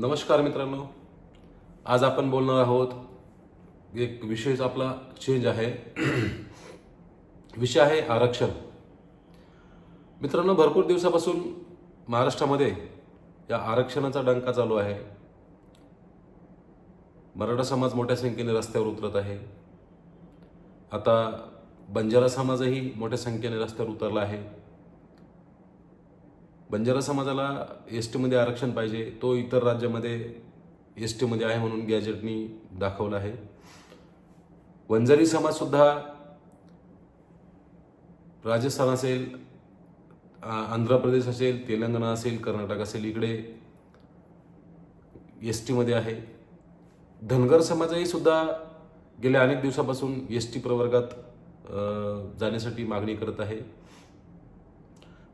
नमस्कार मित्रांनो. आज आपण बोलणार आहोत एक विषयच आपला चेंज आहे. विषय आहे आरक्षण. मित्रांनो भरपूर दिवसापासून महाराष्ट्रामध्ये या आरक्षणाचा डंका चालू आहे. मराठा समाज मोठ्या संख्येने रस्त्यावर उतरत आहे. आता बंजारा समाजही मोठ्या संख्येने रस्त्यावर उतरला आहे. बंजारा समाजाला एस टीमध्ये आरक्षण पाहिजे तो इतर राज्यामध्ये एस टीमध्ये आहे म्हणून गॅजेटनी दाखवलं आहे. वंजारी समाजसुद्धा राजस्थान असेल आंध्र प्रदेश असेल तेलंगणा असेल कर्नाटक असेल इकडे एस टीमध्ये आहे. धनगर समाजही सुद्धा गेल्या अनेक दिवसापासून एस टी प्रवर्गात जाण्यासाठी मागणी करत आहे.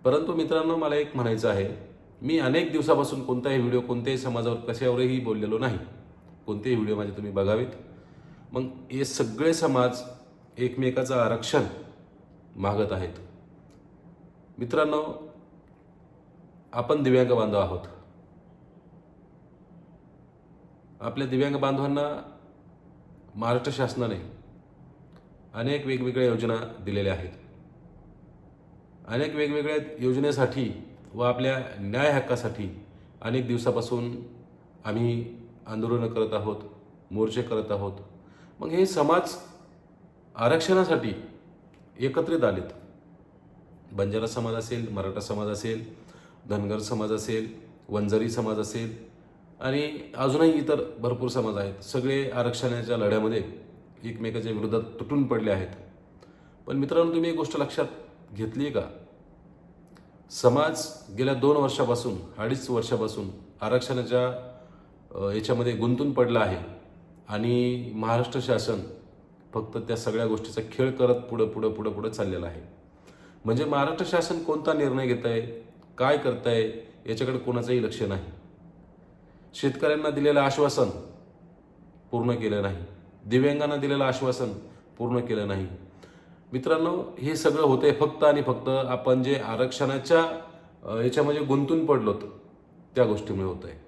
परंतु मित्रांनो मला एक म्हणायचं आहे. मी अनेक दिवसापासून कोणताही व्हिडिओ कोणत्याही समाजावर कशावरही बोललेलो नाही. कोणतेही व्हिडिओ माझे तुम्ही बघावेत. मग हे सगळे समाज एकमेकाचं आरक्षण मागत आहेत. मित्रांनो आपण दिव्यांग बांधव आहोत. आपल्या दिव्यांग बांधवांना महाराष्ट्र शासनाने अनेक वेगवेगळ्या योजना दिलेल्या आहेत. अनेक वेगवेगळ्या योजनेसाठी व आपल्या न्याय हक्कासाठी अनेक दिवसापासून आम्ही आंदोलनं करत आहोत मोर्चे करत आहोत. मग हे समाज आरक्षणासाठी एकत्रित आलेत. बंजारा समाज असेल मराठा समाज असेल धनगर समाज असेल वंजारी समाज असेल आणि अजूनही इतर भरपूर समाज आहेत. सगळे आरक्षणाच्या लढ्यामध्ये एकमेकाच्या विरोधात तुटून पडले आहेत. पण मित्रांनो तुम्ही एक गोष्ट लक्षात घेतली आहे का? समाज गेल्या दोन वर्षापासून अडीच वर्षापासून आरक्षणाच्या याच्यामध्ये गुंतून पडला आहे आणि महाराष्ट्र शासन फक्त त्या सगळ्या गोष्टीचा खेळ करत पुढं पुढं पुढं पुढं चाललेलं आहे. म्हणजे महाराष्ट्र शासन कोणता निर्णय घेत आहे काय करत आहे याच्याकडे कोणाचंही लक्ष नाही. शेतकऱ्यांना दिलेलं आश्वासन पूर्ण केलं नाही. दिव्यांगांना दिलेलं आश्वासन पूर्ण केलं नाही. मित्रांनो हे सगळं होतंय फक्त आणि फक्त आपण जे आरक्षणाच्या याच्यामध्ये गुंतून पडलोत त्या गोष्टीमुळे होत आहे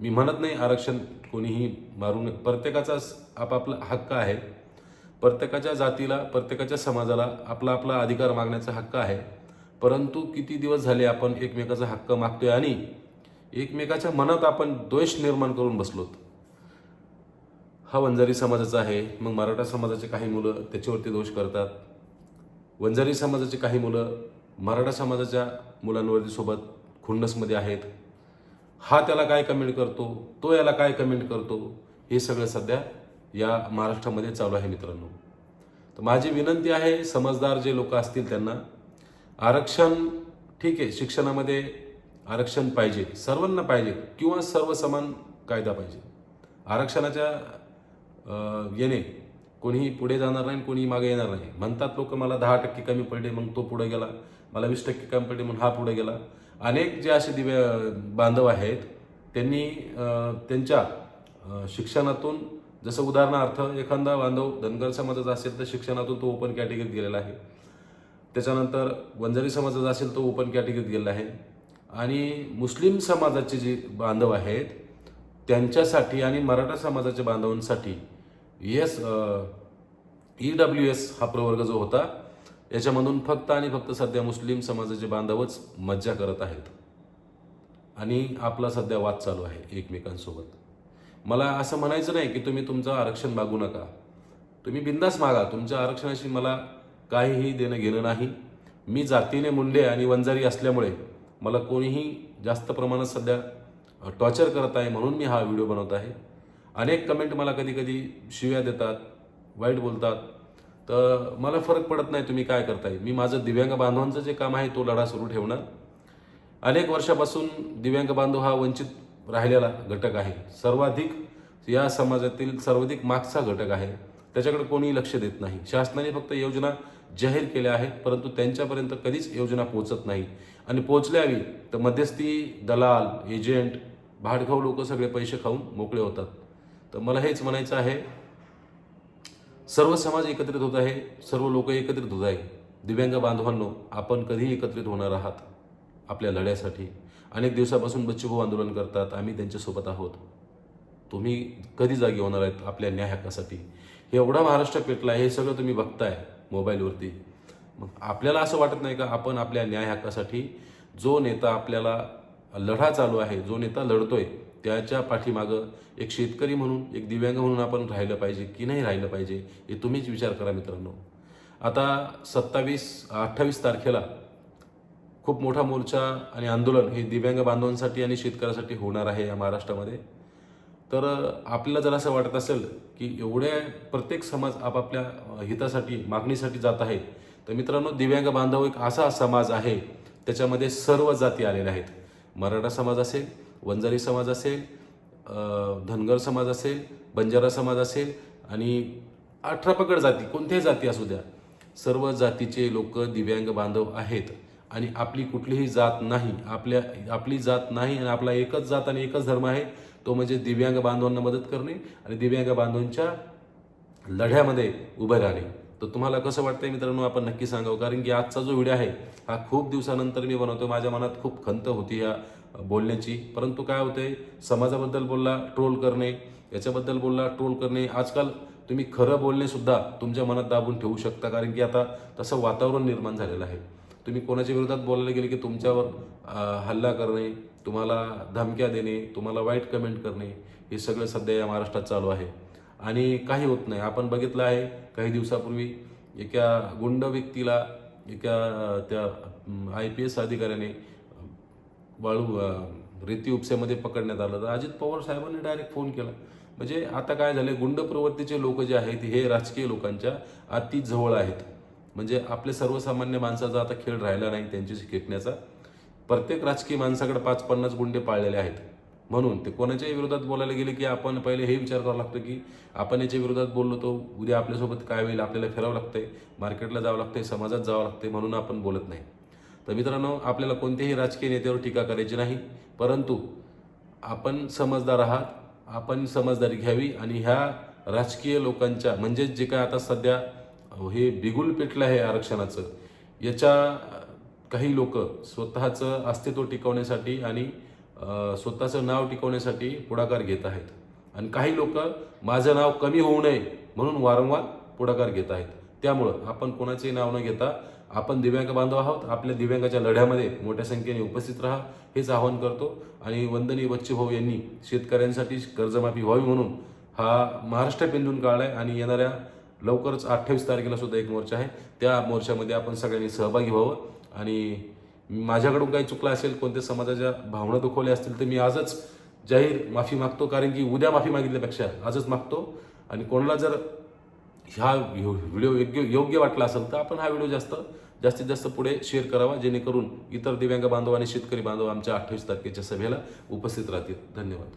मी म्हणत नाही आरक्षण कोणीही मारू प्रत्येकाचा प्रत्येकाचाच आपापला हक्क आहे. प्रत्येकाच्या जातीला प्रत्येकाच्या समाजाला आपला आपला अधिकार मागण्याचा हक्क आहे. परंतु किती दिवस झाले आपण एकमेकाचा हक्क मागतोय आणि एकमेकाच्या मनात आपण द्वेष निर्माण करून बसलोत हा वंजारी समाजाचा आहे. मग मराठा समाजाचे काही मुलं त्याच्यावरती दोष करतात. वंजारी समाजाचे काही मुलं मराठा समाजाच्या मुलांवरती सोबत खुन्नसमध्ये आहेत. हा त्याला काय कमेंट करतो? तो याला काय कमेंट करतो? हे सगळं सध्या या महाराष्ट्रामध्ये चालू आहे मित्रांनो. तर माझी विनंती आहे समजदार जे लोक असतील त्यांना आरक्षण ठीक आहे शिक्षणामध्ये आरक्षण पाहिजे. सर्वांना पाहिजे किंवा सर्व समान कायदा पाहिजे. आरक्षणाच्या येणे कोणीही पुढे जाणार नाही कोणीही मागे येणार नाही. म्हणतात लोक मला दहा टक्के कमी पडले मग तो पुढे गेला. मला वीस टक्के कमी पडले म्हणून हा पुढे गेला. अनेक जे असे दिव्य बांधव आहेत त्यांनी त्यांच्या शिक्षणातून जसं उदाहरणार्थ एखादा बांधव धनगर समाजाचा असेल तर शिक्षणातून तो ओपन कॅटेगरीत गेलेला आहे. त्याच्यानंतर वंजारी समाजाचा असेल तो ओपन कॅटेगरीत गेलेला आहे. आणि मुस्लिम समाजाचे जे बांधव आहेत त्यांच्यासाठी आणि मराठा समाजाच्या बांधवांसाठी एस ई डब्ल्यू एस हा प्रवर्ग जो होता याच्यामधून फक्त आणि फक्त सध्या मुस्लिम समाजाचे बांधवच मज्जा करत आहेत. आणि आपला सध्या वाद चालू आहे एकमेकांसोबत. मला असं म्हणायचं नाही की तुम्ही तुमचं आरक्षण मागू नका. तुम्ही बिंदास मागा. तुमच्या आरक्षणाशी मला काहीही देणं घेणं नाही. मी जातीने मुंडे आणि वंजारी असल्यामुळे मला कोणीही जास्त प्रमाणात सध्या टॉर्चर करत आहे म्हणून मी हा व्हिडिओ बनवत आहे. अनेक कमेंट मला कधी कधी शिव्या देतात वाईट बोलतात. तर मला फरक पडत नाही तुम्ही काय करताय. मी माझं दिव्यांग बांधवांचं जे काम आहे तो लढा सुरू ठेवणार. अनेक वर्षापासून दिव्यांग बांधव हा वंचित राहिलेला घटक आहे. सर्वाधिक या समाजातील सर्वाधिक मागचा घटक आहे. त्याच्याकडे कोणीही लक्ष देत नाही. शासनाने फक्त योजना जाहीर केल्या आहेत परंतु त्यांच्यापर्यंत कधीच योजना पोहोचत नाही. आणि पोचल्यावी तर मध्यस्थी दलाल एजंट भाडखाऊ लोक सगळे पैसे खाऊन मोकळे होतात. तर मला हेच म्हणायचं आहे. सर्व समाज एकत्रित होत आहे सर्व लोक एकत्रित होत आहे. दिव्यांग बांधवांनो आपण कधी एकत्रित होणार आहात आपल्या लढ्यासाठी. अनेक दिवसापासून बच्चूभाऊ आंदोलन करतात आम्ही त्यांच्यासोबत आहोत. तुम्ही कधी जागी होणार आहेत आपल्या न्याय हक्कासाठी? हे एवढा महाराष्ट्र पेटला आहे हे सगळं तुम्ही बघताय मोबाईलवरती. मग आपल्याला असं वाटत नाही का आपण आपल्या न्याय हक्कासाठी जो नेता आपल्याला लढा चालू आहे जो नेता लढतोय त्याच्या पाठीमागं एक शेतकरी म्हणून एक दिव्यांग म्हणून आपण राहिलं पाहिजे की नाही राहिलं पाहिजे हे तुम्हीच विचार करा मित्रांनो. आता सत्तावीस अठ्ठावीस तारखेला खूप मोठा मोर्चा आणि आंदोलन हे दिव्यांग बांधवांसाठी आणि शेतकऱ्यासाठी होणार आहे या महाराष्ट्रामध्ये. तर आपल्याला जर असं वाटत असेल की एवढ्या प्रत्येक समाज आपापल्या हितासाठी मागणीसाठी जात आहे तर मित्रांनो दिव्यांग बांधव एक असा समाज आहे त्याच्यामध्ये सर्व जाती आलेल्या आहेत. मराठा समाज असेल वंजारी समाज असेल धनगर समाज असेल बंजारा समाज असेल आणि अठरा पकड जाती कोणत्याही जाती असू द्या सर्व जातीचे लोक दिव्यांग बांधव आहेत आणि आपली कुठलीही जात नाही आपल्या आपली जात नाही आणि आपला एकच जात आणि एकच धर्म आहे तो म्हणजे दिव्यांग बांधवांना मदत करणे आणि दिव्यांग बांधवांच्या लढ्यामध्ये उभे राहणे. तर तुम्हाला कसं वाटतंय मित्रांनो आपण नक्की सांगावं. कारण की आजचा जो व्हिडिओ आहे हा खूप दिवसानंतर मी बनवतो माझ्या मनात खूप खंत होती या बोलण्याची. परंतु काय होतंय समाजाबद्दल बोलला ट्रोल करणे याच्याबद्दल बोलला ट्रोल करणे. आजकाल तुम्ही खरं बोलणेसुद्धा तुमच्या मनात दाबून ठेवू शकता. कारण की आता तसं वातावरण निर्माण झालेलं आहे. तुम्ही कोणाच्या विरोधात बोलायला गेले की तुमच्यावर हल्ला करणे तुम्हाला धमक्या देणे तुम्हाला वाईट कमेंट करणे हे सगळं सध्या या महाराष्ट्रात चालू आहे. आणि काही होत नाही. आपण बघितलं आहे काही दिवसापूर्वी एका गुंड व्यक्तीला एका त्या आय पी एस अधिकाऱ्याने वाळू रेती उपस्यामध्ये पकडण्यात आलं. तर अजित पवार साहेबांनी डायरेक्ट फोन केला. म्हणजे आता काय झाले गुंड प्रवृत्तीचे लोक जे आहेत हे राजकीय लोकांच्या अति जवळ आहेत. म्हणजे आपले सर्वसामान्य माणसाचा आता खेळ राहिला नाही त्यांच्याशी खेटण्याचा प्रत्येक राजकीय माणसाकडे पाच पन्नास गुंडे पाळलेले आहेत. म्हणून ते कोणाच्याही विरोधात बोलायला गेले की आपण पहिले हे विचार करावा लागतो की आपण याच्या विरोधात बोललो तो उद्या आपल्यासोबत काय होईल आपल्याला फिरावं लागतंय मार्केटला जावं लागतंय समाजात जावं लागतंय म्हणून आपण बोलत नाही. तर मित्रांनो आपल्याला कोणत्याही राजकीय नेत्यावर टीका करायची नाही परंतु आपण समजदार आहात आपण समजदारी घ्यावी आणि ह्या राजकीय लोकांच्या म्हणजेच जे काय आता सध्या हे बिगुल पेटलं आहे आरक्षणाचं याच्या काही लोक स्वतःचं अस्तित्व टिकवण्यासाठी आणि स्वतःचं नाव टिकवण्यासाठी पुढाकार घेत आहेत. आणि काही लोक माझं नाव कमी होऊ नये म्हणून वारंवार पुढाकार घेत आहेत. त्यामुळं आपण कोणाचेही नाव न घेता आपण दिव्यांग बांधव आहोत आपल्या दिव्यांगाच्या लढ्यामध्ये मोठ्या संख्येने उपस्थित राहा हेच आवाहन करतो. आणि वंदनीय बच्चूभाऊ यांनी शेतकऱ्यांसाठी कर्जमाफी व्हावी म्हणून हा महाराष्ट्र पेंदून आहे. आणि येणाऱ्या लवकरच अठ्ठावीस तारखेला सुद्धा एक मोर्चा आहे. त्या मोर्चामध्ये आपण सगळ्यांनी सहभागी व्हावं. आणि माझ्याकडून काही चुकलं असेल कोणत्या समाजाच्या भावना दुखवल्या असतील तर मी आजच जाहीर माफी मागतो कारण की उद्या माफी मागितल्यापेक्षा आजच मागतो. आणि कोणाला जर ह्या व्हिडिओ योग्य योग्य वाटला असेल तर आपण हा व्हिडिओ जास्त जास्तीत जास्त पुढे शेअर करावा जेणेकरून इतर दिव्यांग बांधव आणि शेतकरी बांधव आमच्या अठ्ठावीस तारखेच्या सभेला उपस्थित राहतील. धन्यवाद.